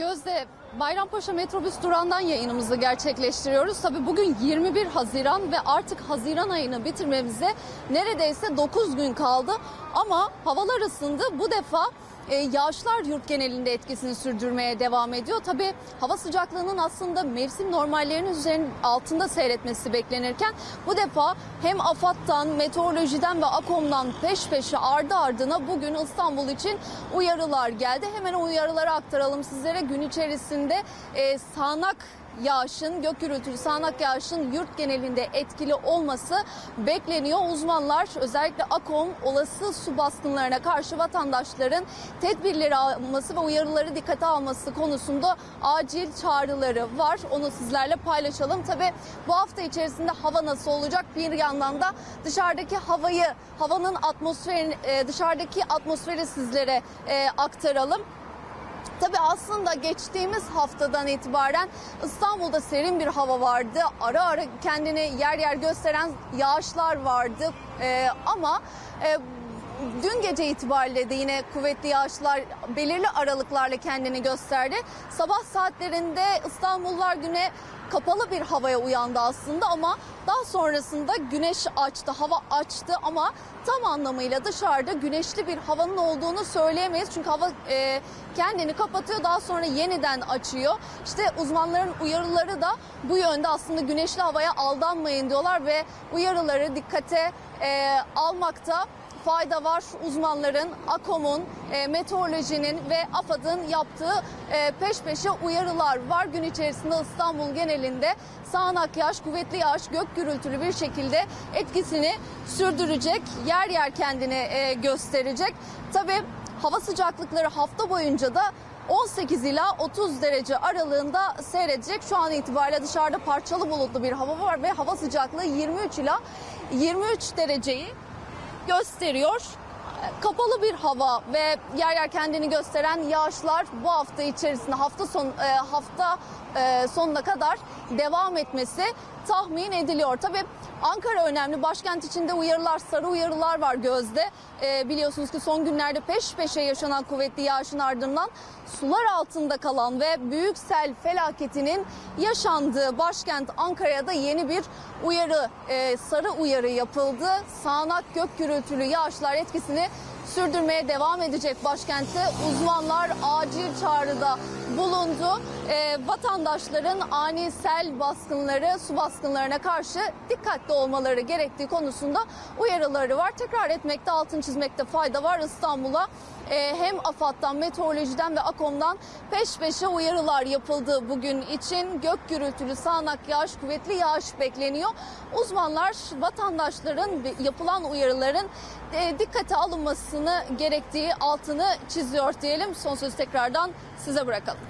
Gözde Bayrampaşa metrobüs durağından yayınımızı gerçekleştiriyoruz. Tabii bugün 21 Haziran ve artık Haziran ayını bitirmemize neredeyse 9 gün kaldı. Ama havalar ısındı. Bu defa e, yağışlar yurt genelinde etkisini sürdürmeye devam ediyor. Tabii hava sıcaklığının aslında mevsim normallerinin üzerinin altında seyretmesi beklenirken bu defa hem AFAD'dan, meteorolojiden ve AKOM'dan peş peşe ardı ardına bugün İstanbul için uyarılar geldi. Hemen o uyarıları aktaralım sizlere. Gün içerisinde e, sağanak yağışın, gök gürültülü sağanak yağışın yurt genelinde etkili olması bekleniyor. Uzmanlar özellikle AKOM olası su baskınlarına karşı vatandaşların tedbirleri alması ve uyarıları dikkate alması konusunda acil çağrıları var. Onu sizlerle paylaşalım. Tabii bu hafta içerisinde hava nasıl olacak? Bir yandan da dışarıdaki havayı, havanın atmosferini, e, dışarıdaki atmosferi sizlere e, aktaralım. Tabii aslında geçtiğimiz haftadan itibaren İstanbul'da serin bir hava vardı. Ara ara kendini yer yer gösteren yağışlar vardı. Ee, ama e, dün gece itibariyle de yine kuvvetli yağışlar belirli aralıklarla kendini gösterdi. Sabah saatlerinde İstanbullular güne kapalı bir havaya uyandı aslında ama daha sonrasında güneş açtı, hava açtı ama tam anlamıyla dışarıda güneşli bir havanın olduğunu söyleyemeyiz. Çünkü hava e, kendini kapatıyor daha sonra yeniden açıyor. İşte uzmanların uyarıları da bu yönde aslında güneşli havaya aldanmayın diyorlar ve uyarıları dikkate e, almakta fayda var. Uzmanların, AKOM'un, e, meteorolojinin ve AFAD'ın yaptığı e, peş peşe uyarılar var. Gün içerisinde İstanbul genelinde sağanak yağış, kuvvetli yağış, gök gürültülü bir şekilde etkisini sürdürecek. Yer yer kendini e, gösterecek. Tabii hava sıcaklıkları hafta boyunca da 18 ila 30 derece aralığında seyredecek. Şu an itibariyle dışarıda parçalı bulutlu bir hava var ve hava sıcaklığı 23 ila 23 dereceyi gösteriyor. Kapalı bir hava ve yer yer kendini gösteren yağışlar bu hafta içerisinde hafta son e, hafta e, sonuna kadar devam etmesi tahmin ediliyor. Tabii Ankara önemli. Başkent içinde uyarılar, sarı uyarılar var gözde. E, biliyorsunuz ki son günlerde peş peşe yaşanan kuvvetli yağışın ardından sular altında kalan ve büyük sel felaketinin yaşandığı başkent Ankara'ya da yeni bir uyarı, e, sarı uyarı yapıldı. Sağanak gök gürültülü yağışlar etkisini Yes. Sürdürmeye devam edecek başkentte. Uzmanlar acil çağrıda bulundu. E, vatandaşların ani sel baskınları, su baskınlarına karşı dikkatli olmaları gerektiği konusunda uyarıları var. Tekrar etmekte, altın çizmekte fayda var. İstanbul'a e, hem AFAD'dan, meteorolojiden ve AKOM'dan peş peşe uyarılar yapıldı bugün için. Gök gürültülü sağanak yağış, kuvvetli yağış bekleniyor. Uzmanlar vatandaşların yapılan uyarıların e, dikkate alınmasını gerektiği altını çiziyor diyelim. Son sözü tekrardan size bırakalım.